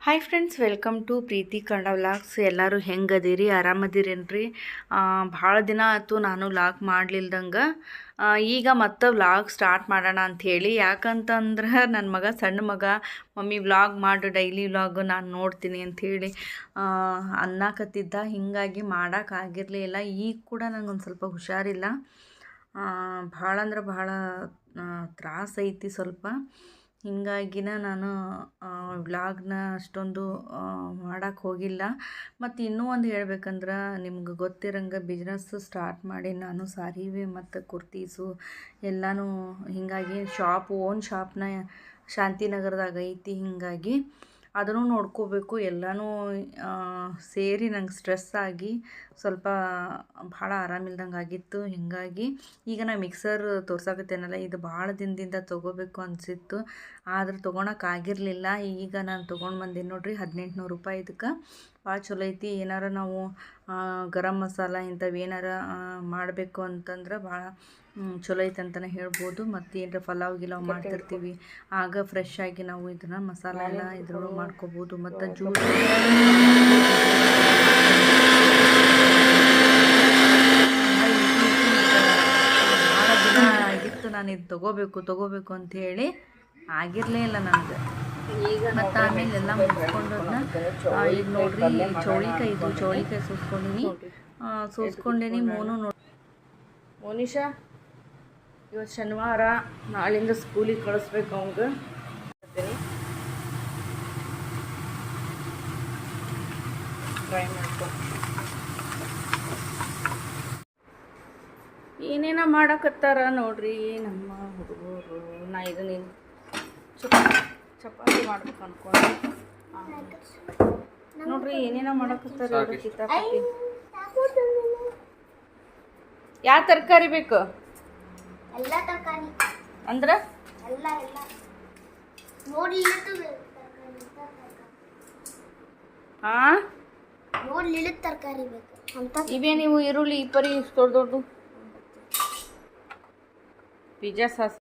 Hi friends welcome to Preethi Kannada vlogs ಎಲ್ಲರೂ ಹೆಂಗೆ ಅದೀರಿ ಆರಾಮದಿರೇನ್ರಿ ಭಾಳ ದಿನ ಆಯಿತು ನಾನು ವ್ಲಾಗ್ ಮಾಡಲಿಲ್ದಂಗೆ. ಈಗ ಮತ್ತೆ ವ್ಲಾಗ್ ಸ್ಟಾರ್ಟ್ ಮಾಡೋಣ ಅಂಥೇಳಿ ಯಾಕಂತಂದ್ರೆ ನನ್ನ ಮಗ, ಸಣ್ಣ ಮಗ, ಮಮ್ಮಿ ವ್ಲಾಗ್ ಮಾಡು ಡೈಲಿ ವ್ಲಾಗ್ ನಾನು ನೋಡ್ತೀನಿ ಅಂಥೇಳಿ ಅನ್ನಕತ್ತಿದ್ದ. ಹೀಗಾಗಿ ಮಾಡೋಕ್ಕಾಗಿರಲಿಲ್ಲ ಈಗ ಕೂಡ ನನಗೊಂದು ಸ್ವಲ್ಪ ಹುಷಾರಿಲ್ಲ. ಭಾಳ ಅಂದ್ರೆ ಭಾಳ ತ್ರಾಸ ಐತಿ ಸ್ವಲ್ಪ. ಹೀಗಾಗಿನ ನಾನು ವ್ಲಾಗ್ನ ಅಷ್ಟೊಂದು ಮಾಡೋಕ್ಕೆ ಹೋಗಿಲ್ಲ. ಮತ್ತು ಇನ್ನೂ ಒಂದು ಹೇಳ್ಬೇಕಂದ್ರೆ, ನಿಮ್ಗೆ ಗೊತ್ತಿರಂಗೆ ಬಿಸ್ನೆಸ್ ಸ್ಟಾರ್ಟ್ ಮಾಡಿ ನಾನು ಸಾರಿವೆ ಮತ್ತು ಕುರ್ತೀಸು ಎಲ್ಲನೂ ಹೀಗಾಗಿ ಶಾಪ್ ಓನ್ ಶಾಪ್ನ ಶಾಂತಿನಗರದಾಗ ಐತಿ ಹೀಗಾಗಿ. ಅದನ್ನು ನೋಡ್ಕೋಬೇಕು, ಎಲ್ಲನೂ ಸೇರಿ ನಂಗೆ ಸ್ಟ್ರೆಸ್ ಆಗಿ ಸ್ವಲ್ಪ ಭಾಳ ಆರಾಮಿಲ್ದಂಗೆ ಆಗಿತ್ತು, ಹೀಗಾಗಿ ಈಗ ನಾ ಮಿಕ್ಸರ್ ತೋರ್ಸಾಕತ್ತೇನಲ್ಲ, ಇದು ಭಾಳ ದಿನದಿಂದ ತೊಗೋಬೇಕು ಅನಿಸಿತ್ತು, ಆದ್ರೆ ತೊಗೊಳಕ್ಕಾಗಿರಲಿಲ್ಲ ಈಗ ನಾನು ತೊಗೊಂಡು ಬಂದೀನಿ ನೋಡಿರಿ ಹದಿನೆಂಟುನೂರು ರೂಪಾಯಿ ಇದಕ್ಕೆ. ಭಾಳ ಚಲೋ ಐತಿ, ಏನಾರ ನಾವು ಗರಂ ಮಸಾಲ ಇಂಥವು ಏನಾರ ಮಾಡಬೇಕು ಅಂತಂದ್ರೆ ಭಾಳ ಚಲೋ ಐತೆ ಅಂತಲೇ ಹೇಳ್ಬೋದು. ಮತ್ತು ಏನರ ಪಲಾವ್ ಗಿಲಾವ್ ಮಾಡ್ತಿರ್ತೀವಿ, ಆಗ ಫ್ರೆಶ್ ಆಗಿ ನಾವು ಇದನ್ನು ಮಸಾಲ ಎಲ್ಲ ಇದ್ರೊಳಗೆ ಮಾಡ್ಕೋಬೋದು. ಮತ್ತು ಜ್ಯೂಸ್ ಭಾಳ ದಿನ ಆಗಿತ್ತು ನಾನು ಇದು ತೊಗೋಬೇಕು ತೊಗೋಬೇಕು ಅಂತ ಹೇಳಿ ಆಗಿರಲೇ ಇಲ್ಲ ನನಗೆ ಮತ್ತು ಆಮೇಲೆ ಎಲ್ಲ ಮುಗಿಸ್ಕೊಂಡೋದನ್ನ ಈಗ ನೋಡ್ರಿ ಚೌಳಿಕಾಯಿ ಇದು, ಚೌಳಿಕಾಯಿ ಸೂಸ್ಕೊಂಡಿನಿ. ಸೂಸ್ಕೊಂಡೇನಿ ಮೋನು ನೋಡಿ ಮೋನಿಶಾ ಇವತ್ತು ಶನಿವಾರ, ನಾಳಿಂದ ಸ್ಕೂಲಿಗೆ ಕಳಿಸ್ಬೇಕು ಅವಂಗೆ ಟ್ರೈ ಮಾಡ್ಕೊ. ಏನೇನೋ ಮಾಡಕತ್ತಾರ ನೋಡ್ರಿ, ನಮ್ಮ ಹುಡುಗರು, ನಾ ಇದನ್ನ ಚಪಾತಿ ಚಪಾತಿ ಮಾಡ್ಬೇಕು ಅನ್ಕೊಂಡು. ನೋಡ್ರಿ ಏನೇನೋ ಮಾಡಕ್ಕತ್ತಾರ ಯಾವ ತರಕಾರಿ ಬೇಕು? ಅಂದ್ರ ತರಕಾರಿ. ಅಂದ್ರೆ? ಹಾಂ ಎಲ್ಲ. ನೋಡ್ಲಿತ್ತು ಹಾ ನೋಡ್ಲಿಲ್ಲ ತರಕಾರಿ ಬೇಕು. ಅಂತ ಇವೇ ನೀವು ಈರುಳ್ಳಿ ಈ ಪರಿ ದೊಡ್ಡ ದೊಡ್ಡದು ಪಿಜ್ಜಾ ಸಾಸ್.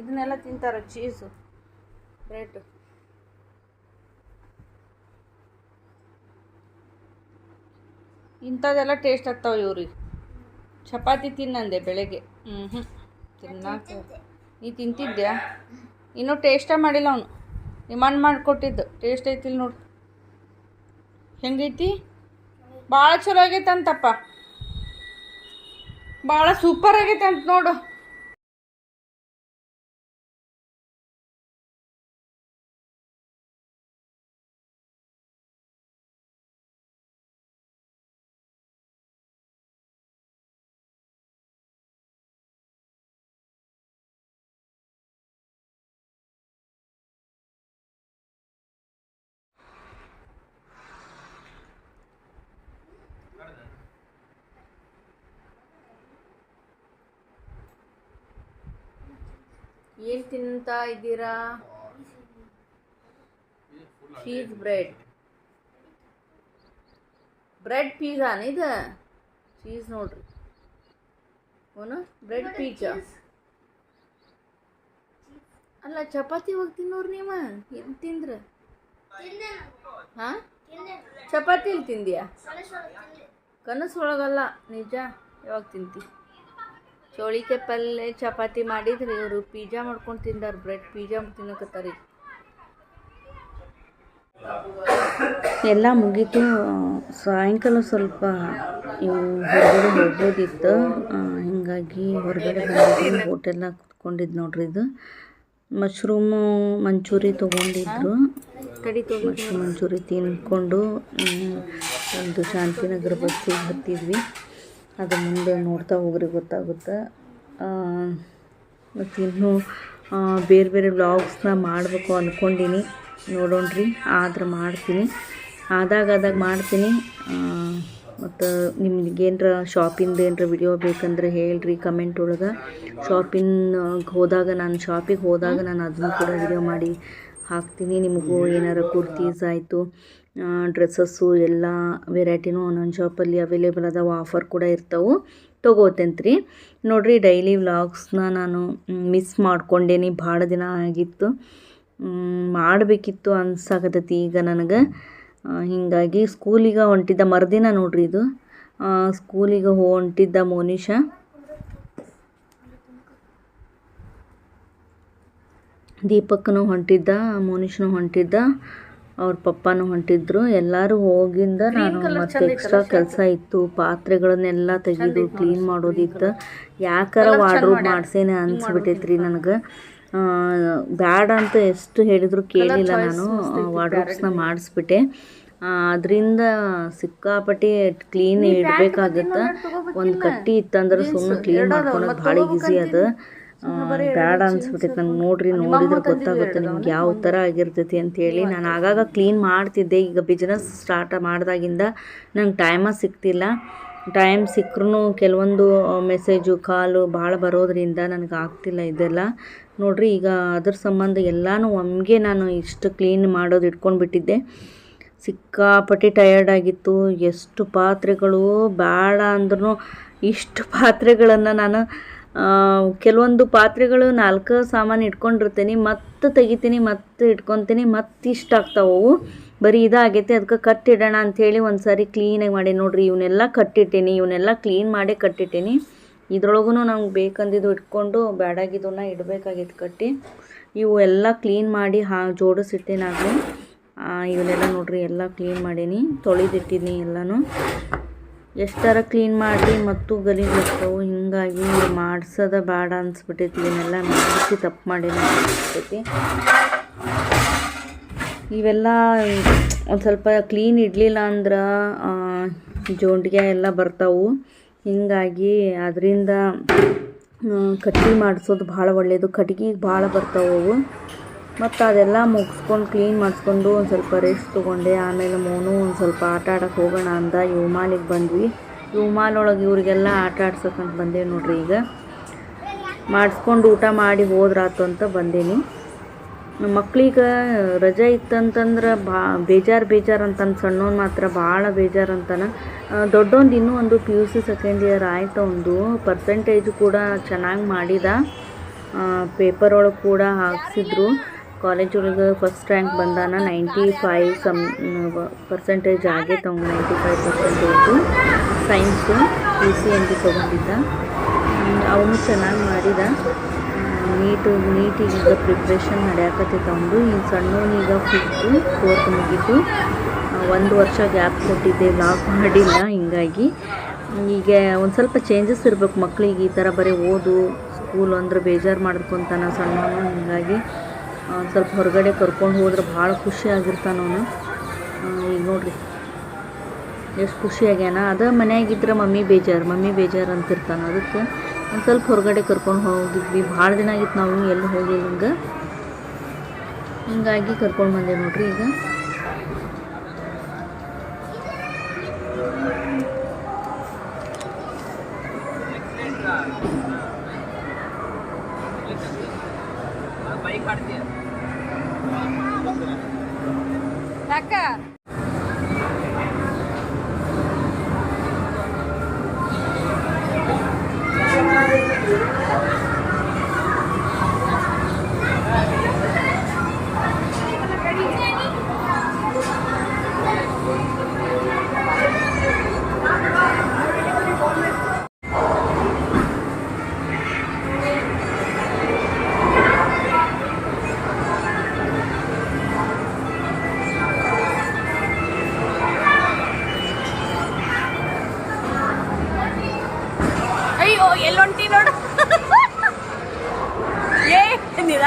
ಇದನ್ನೆಲ್ಲ ತಿಂತಾರ ಚೀಸು. ಬ್ರೆಡ್ ಇಂಥದ್ದೆಲ್ಲ ಟೇಸ್ಟ್ ಆಗ್ತಾವ ಇವ್ರಿಗೆ. ಚಪಾತಿ ತಿನ್ನಂದೆ ಬೆಳಗ್ಗೆ. ಹ್ಞೂ ಹ್ಞೂ ತಿನ್ನಾಕ ನೀ ತಿಂತಿದ್ಯಾ? ಇನ್ನೂ ಟೇಸ್ಟೇ ಮಾಡಿಲ್ಲ ಅವನು. ಅಣ್ಣ ಮಾಡಿಕೊಟ್ಟಿದ್ದು. ಟೇಸ್ಟ್ ಐತಿಲ್ಲ ನೋಡು. ಹೆಂಗೈತಿ? ಭಾಳ ಚಲೋ ಆಗೈತೆ ಅಂತಪ್ಪ ಭಾಳ ಸೂಪರ್ ಆಗೈತೆ ಅಂತ ನೋಡು. ಏನು ತಿಂತಾ ಇದ್ದೀರಾ? ಚೀಸ್ ಬ್ರೆಡ್ ಬ್ರೆಡ್ ಪೀಝಾನ ಇದು? ಚೀಸ್ ನೋಡ್ರಿ. ಅವನು ಬ್ರೆಡ್ ಪಿಜ್ಜಾ ಅಲ್ಲ ಚಪಾತಿ ಹೋಗಿ ತಿನ್ನೋರು ನೀವು? ಏನು ತಿಂದ್ರ? ಹಾಂ? ಚಪಾತಿ ಇಲ್ಲಿ ತಿಂದ್ಯಾ? ಕನಸು ಒಳಗಲ್ಲ ನಿಜ. ಯಾವಾಗ ತಿಂತಿ? ಚೋಳಿಕಾಯಿ ಪಲ್ಯ ಚಪಾತಿ ಮಾಡಿದ್ರಿ ಇವರು ಪಿಜ್ಜಾ ಮಾಡ್ಕೊಂಡು ತಿಂದಾರ ಬ್ರೆಡ್ ಪಿಜ್ಜಾ ತಿನ್ನಕತ್ತಾರಿ. ಎಲ್ಲ ಮುಗೀತು. ಸಾಯಂಕಾಲ ಸ್ವಲ್ಪ ಇವು ಹೊರಗಡೆ ಹೋಗ್ಬೋದಿತ್ತು. ಹೀಗಾಗಿ ಹೊರಗಡೆ ಬಂದಿದ್ದು ಹೋಟೆಲ್ನಾಗ ಕುತ್ಕೊಂಡಿದ್ದು ನೋಡ್ರಿ ಇದು. ಮಶ್ರೂಮು ಮಂಚೂರಿ ತೊಗೊಂಡಿದ್ರು. ಮಶ್ರೂಮ್ ಮಂಚೂರಿ ತಿನ್ಕೊಂಡು ಒಂದು ಶಾಂತಿನಗರ ಬಸ್ಸಿಗೆ ಹತ್ತಿದ್ವಿ. ಅದು ಮುಂದೆ ನೋಡ್ತಾ ಹೋಗ್ರಿ ಗೊತ್ತಾಗುತ್ತೆ. ಮತ್ತು ಇನ್ನೂ ಬೇರೆ ಬೇರೆ ವ್ಲಾಗ್ಸ್ನ ಮಾಡಬೇಕು ಅಂದ್ಕೊಂಡೀನಿ ನೋಡೋಣ್ರಿ, ಆದ್ರೆ ಮಾಡ್ತೀನಿ. ಆದಾಗ ಆದಾಗ ಮಾಡ್ತೀನಿ. ಮತ್ತು ನಿಮ್ಗೆ ಏನರ ಶಾಪಿಂದ ಏನರ ವಿಡಿಯೋ ಬೇಕಂದ್ರೆ ಹೇಳ್ರಿ ಕಮೆಂಟ್ ಒಳಗೆ. ಶಾಪಿಂಗ್ ಹೋದಾಗ ನಾನು, ಶಾಪಿಗೆ ಹೋದಾಗ ನಾನು ಅದನ್ನು ಕೂಡ ವಿಡಿಯೋ ಮಾಡಿ ಹಾಕ್ತೀನಿ. ನಿಮಗೂ ಏನಾರು ಕುರ್ತೀಸ್ ಆಯಿತು ಡ್ರೆಸ್ಸಸ್ಸು ಎಲ್ಲ ವೆರೈಟಿನೂ ಒಂದೊಂದು ಶಾಪಲ್ಲಿ ಅವೈಲೇಬಲ್ ಅದಾವೆ, ಆಫರ್ ಕೂಡ ಇರ್ತಾವೆ. ತೊಗೋತೇನ್ರಿ ನೋಡಿರಿ, ಡೈಲಿ ವ್ಲಾಗ್ಸ್ನ ನಾನು ಮಿಸ್ ಮಾಡ್ಕೊಂಡೇನಿ. ಭಾಳ ದಿನ ಆಗಿತ್ತು. ಮಾಡಬೇಕಿತ್ತು ಅನ್ಸಾಕತ್ತೈತಿ ಈಗ ನನಗೆ. ಹೀಗಾಗಿ ಸ್ಕೂಲಿಗೆ ಹೊಂಟಿದ್ದ ಮರುದಿನ ನೋಡಿರಿ ಇದು. ಸ್ಕೂಲಿಗೆ ಹೊಂಟಿದ್ದ ಮೋನಿಷಾ. ದೀಪಕ್ನು ಹೊಂಟಿದ್ದ ಮೋನಿಷ್ನು ಹೊಂಟಿದ್ದ ಅವ್ರ ಪಪ್ಪನೂ ಹೊಂಟಿದ್ರು. ಎಲ್ಲರೂ ಹೋಗಿಂದ ನಾನು ಮತ್ತೆ ಎಕ್ಸ್ಟ್ರಾ ಕೆಲಸ ಇತ್ತು. ಪಾತ್ರೆಗಳನ್ನೆಲ್ಲ ತೆಗೆದು ಕ್ಲೀನ್ ಮಾಡೋದಿತ್ತು. ಯಾಕಾರ ವಾರ್ಡ್ರೋಬ್ ಮಾಡ್ಸೇನೆ ಅನ್ಸ್ಬಿಟ್ಟೈತ್ರಿ ನನಗೆ. ಬ್ಯಾಡ ಅಂತ ಎಷ್ಟು ಹೇಳಿದ್ರು ಕೇಳಿಲ್ಲ ನಾನು ವಾರ್ಡ್ರೋಬ್ಸ್ನ ಮಾಡಿಸ್ಬಿಟ್ಟೆ. ಅದರಿಂದ ಸಿಕ್ಕಾಪಟ್ಟೆ ಕ್ಲೀನ್ ಇಡಬೇಕಾಗತ್ತೆ. ಒಂದು ಕಟ್ಟಿ ಇತ್ತಂದ್ರೆ ಸುಮ್ಮನೆ ಕ್ಲೀನ್ ಮಾಡ್ಕೊಳೋದು ಭಾಳ ಈಸಿ ಅದು. ಆ, ಬ್ಯಾಡ ಅನ್ಸ್ಬಿಟ್ಟಿತ್ತು. ನಂಗೆ ನೋಡ್ರಿ ನೋಡಿದ್ರೆ ಗೊತ್ತಾಗುತ್ತೆ ನಿಮ್ಗೆ ಯಾವ ಥರ ಆಗಿರ್ತೈತಿ ಅಂತೇಳಿ ನಾನು ಆಗಾಗ ಕ್ಲೀನ್ ಮಾಡ್ತಿದ್ದೆ. ಈಗ ಬಿಸ್ನೆಸ್ ಸ್ಟಾರ್ಟ್ ಮಾಡಿದಾಗಿಂದ ನಂಗೆ ಟೈಮ ಸಿಗ್ತಿಲ್ಲ. ಟೈಮ್ ಸಿಕ್ಕರೂ ಕೆಲವೊಂದು ಮೆಸೇಜು ಕಾಲು ಭಾಳ ಬರೋದ್ರಿಂದ ನನಗೆ ಆಗ್ತಿಲ್ಲ ಇದೆಲ್ಲ. ನೋಡ್ರಿ ಈಗ ಅದ್ರ ಸಂಬಂಧ ಎಲ್ಲನೂ ಒಮ್ಗೆ ನಾನು ಇಷ್ಟು ಕ್ಲೀನ್ ಮಾಡೋದು ಇಟ್ಕೊಂಡು ಬಿಟ್ಟಿದ್ದೆ ಸಿಕ್ಕಾಪಟ್ಟೆ ಟಯರ್ಡ್ ಆಗಿತ್ತು. ಎಷ್ಟು ಪಾತ್ರೆಗಳು ಬೇಡ ಅಂದ್ರೂ ಇಷ್ಟು ಪಾತ್ರೆಗಳನ್ನು ನಾನು ಕೆಲವೊಂದು ಪಾತ್ರೆಗಳು ನಾಲ್ಕು ಸಾಮಾನು ಇಟ್ಕೊಂಡಿರ್ತೀನಿ, ಮತ್ತೆ ತೆಗಿತೀನಿ, ಮತ್ತೆ ಇಟ್ಕೊತೀನಿ, ಮತ್ತೆ ಇಷ್ಟ ಆಗ್ತಾವೆ ಅವು. ಬರೀ ಇದಾಗೈತೆ ಅದಕ್ಕೆ ಕಟ್ಟಿಡೋಣ ಅಂಥೇಳಿ ಒಂದು ಸಾರಿ ಕ್ಲೀನಾಗಿ ಮಾಡಿ. ನೋಡಿರಿ ಇವನ್ನೆಲ್ಲ ಕಟ್ಟಿಟ್ಟೀನಿ ಇವನ್ನೆಲ್ಲ ಕ್ಲೀನ್ ಮಾಡಿ ಕಟ್ಟಿಟ್ಟೀನಿ. ಇದ್ರೊಳಗೂ ನಮ್ಗೆ ಬೇಕಂದಿದ್ದು ಇಟ್ಕೊಂಡು ಬ್ಯಾಡಾಗಿದ್ದನ್ನ ಇಡಬೇಕಾಗಿತ್ತು ಕಟ್ಟಿ. ಇವು ಎಲ್ಲ ಕ್ಲೀನ್ ಮಾಡಿ ಹಾ ಜೋಡಿಸಿಟ್ಟೇನಾಗಲಿ ಇವನ್ನೆಲ್ಲ ನೋಡಿರಿ ಎಲ್ಲ ಕ್ಲೀನ್ ಮಾಡೀನಿ ತೊಳೆದಿಟ್ಟಿದ್ದೀನಿ ಎಲ್ಲನೂ. ಎಷ್ಟರ ಕ್ಲೀನ್ ಮಾಡಿ ಮತ್ತು ಗಲೀಜು ಇರ್ತವೆ, ಹಿಂಗಾಗಿ ಮಾಡಿಸೋದ ಬೇಡ ಅನ್ಸ್ಬಿಟ್ಟೈತಿ. ಇವನ್ನೆಲ್ಲ ಮಾಡಿಸಿ ತಪ್ಪು ಮಾಡಿ ಅನ್ಸ್ಬಿಟ್ಟೈತಿ. ಇವೆಲ್ಲ ಒಂದು ಸ್ವಲ್ಪ ಕ್ಲೀನ್ ಇಡಲಿಲ್ಲ ಅಂದ್ರೆ ಜೋಂಡಿಗೆ ಎಲ್ಲ ಬರ್ತಾವು. ಹಿಂಗಾಗಿ ಅದರಿಂದ ಕಟ್ಟಿ ಮಾಡಿಸೋದು ಭಾಳ ಒಳ್ಳೆಯದು ಕಟ್ಗೆ ಭಾಳ ಬರ್ತಾವೆ ಅವು. ಮತ್ತು ಅದೆಲ್ಲ ಮುಗಿಸ್ಕೊಂಡು ಕ್ಲೀನ್ ಮಾಡಿಸ್ಕೊಂಡು ಒಂದು ಸ್ವಲ್ಪ ರೆಸ್ಟ್ ತೊಗೊಂಡೆ. ಆಮೇಲೆ ಮೋನು ಒಂದು ಸ್ವಲ್ಪ ಆಟ ಆಡೋಕ್ಕೆ ಹೋಗೋಣ ಅಂದ ಯುವಮಾಲಿಗೆ ಬಂದ್ವಿ. ಯುವಮಾಲೊಳಗೆ ಇವರಿಗೆಲ್ಲ ಆಟ ಆಡ್ಸೋಕಂತ ಬಂದೆ ನೋಡ್ರಿ ಈಗ. ಮಾಡಿಸ್ಕೊಂಡು ಊಟ ಮಾಡಿ ಹೋದ್ರಾತು ಅಂತ ಬಂದೇನಿ. ನಮ್ಮ ಮಕ್ಳಿಗೆ ರಜೆ ಇತ್ತಂತಂದ್ರೆ ಬಾ ಬೇಜಾರು ಬೇಜಾರು ಅಂತಂದು ಸಣ್ಣವನು ಮಾತ್ರ ಭಾಳ ಬೇಜಾರು ಅಂತಾನೆ. ದೊಡ್ಡೊಂದು ಇನ್ನೂ ಒಂದು P U C second year ಆಯಿತು ಒಂದು ಪರ್ಸೆಂಟೇಜ್ ಕೂಡ ಚೆನ್ನಾಗಿ ಮಾಡಿದ. ಪೇಪರ್ ಒಳಗೆ ಕೂಡ ಹಾಕ್ಸಿದ್ರು. ಕಾಲೇಜ್ ಒಳಗೆ ಫಸ್ಟ್ ರ್ಯಾಂಕ್ ಬಂದಾನ ನೈಂಟಿ ಫೈವ್ ಸಮ್ ಪರ್ಸೆಂಟೇಜ್ ಆಗೈತೆ ಅವ್ನು ninety five percentage science P C N B ತೊಗೊಂಡಿದ್ದ. ಅವನು ಚೆನ್ನಾಗಿ ಮಾಡಿದ. ನೀಟು ನೀಟಿಗೆ ಈಗ ಪ್ರಿಪ್ರೇಷನ್ ನಡೆಯಕತ್ತೈತೆ ಅವನು ಈ ಸಣ್ಣವನೀಗ ಫಿಫ್ತು ಫೋರ್ತ್ ಮುಗೀತು. ಒಂದು ವರ್ಷ ಗ್ಯಾಪ್ ಕೊಟ್ಟಿದ್ದೆ ಲಾಕ್ ಮಾಡಿಲ್ಲ ಹಿಂಗಾಗಿ. ಈಗ ಒಂದು ಸ್ವಲ್ಪ ಚೇಂಜಸ್ ಇರ್ಬೇಕು ಮಕ್ಕಳಿಗೆ ಈ ಥರ ಬರೀ ಓದು ಸ್ಕೂಲ್ ಅಂದ್ರೆ ಬೇಜಾರು ಮಾಡ್ಕೊತಾನ ಸಣ್ಣವನು, ಹಿಂಗಾಗಿ. ಸ್ವಲ್ಪ ಹೊರಗಡೆ ಕರ್ಕೊಂಡು ಹೋದ್ರೆ ಭಾಳ ಖುಷಿ ಆಗಿರ್ತಾನವನು ಈಗ ನೋಡ್ರಿ. ಎಷ್ಟು ಖುಷಿ ಅದು ಅದ ಮನ್ಯಾಗಿದ್ರೆ ಮಮ್ಮಿ ಬೇಜಾರು ಮಮ್ಮಿ ಬೇಜಾರು ಅಂತಿರ್ತಾನೆ ಅದಕ್ಕೆ. ಒಂದು ಸ್ವಲ್ಪ ಹೊರಗಡೆ ಕರ್ಕೊಂಡು ಹೋಗಿದ್ವಿ. ಭಾಳ ದಿನ ಆಗಿತ್ತು ನಾವು ಎಲ್ಲಿ ಹೋಗಿಲ್ಲ ಹಿಂಗೆ. ಹಿಂಗಾಗಿ ಕರ್ಕೊಂಡು ಬಂದೆ ನೋಡ್ರಿ ಈಗ. बाइक काट दिया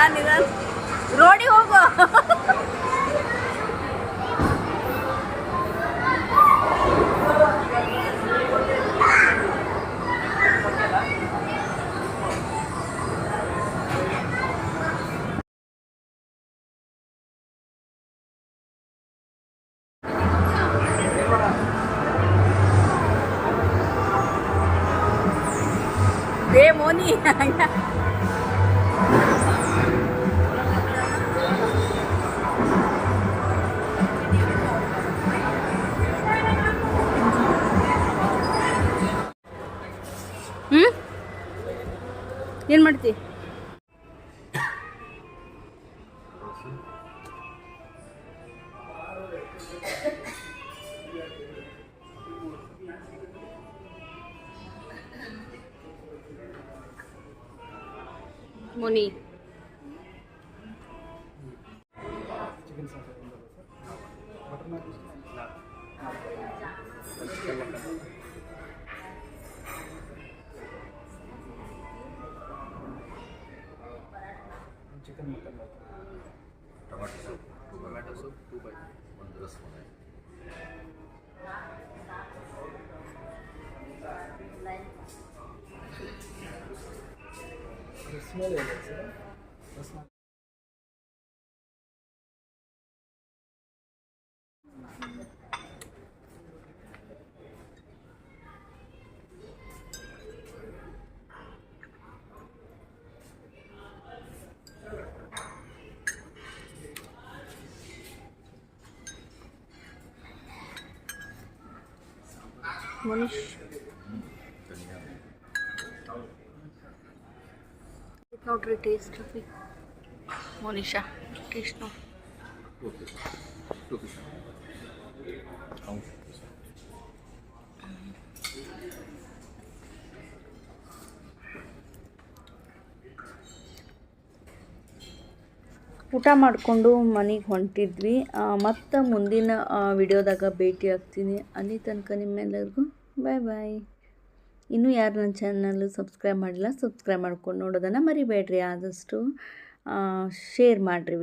ನಿಧಾನ ನಿಧಾನ ರೋಡಿಗೆ ಹೋಗು ಏ ಏನ್ ಮಾಡ್ತಿ? ರಸ್ಮಲೈ ಇದೆ ಸರ್ ರಸ್ಮಲೈ ಮುನೀಶ್ ನೋಡ್ರಿ ಟೇಸ್ಟ್ ಮೋನಿಶಾ ಟೇಸ್ಟ್ ನೋಡಿ ಊಟ ಮಾಡಿಕೊಂಡು ಮನೆಗೆ ಹೊಂಟಿದ್ವಿ. ಮತ್ತು ಮುಂದಿನ ವಿಡಿಯೋದಾಗ ಭೇಟಿ ಆಗ್ತೀನಿ. ಅಲ್ಲಿ ತನಕ ನಿಮ್ಮೆಲ್ಲರಿಗೂ ಬಾಯ್ ಬಾಯ್ ಇನ್ನೂ ಯಾರು ನನ್ನ ಚಾನಲ್ ಸಬ್ಸ್ಕ್ರೈಬ್ ಮಾಡಿಲ್ಲ ಸಬ್ಸ್ಕ್ರೈಬ್ ಮಾಡ್ಕೊಂಡು ನೋಡೋದನ್ನು ಮರಿಬೇಡ್ರಿ. ಆದಷ್ಟು ಶೇರ್ ಮಾಡಿರಿ.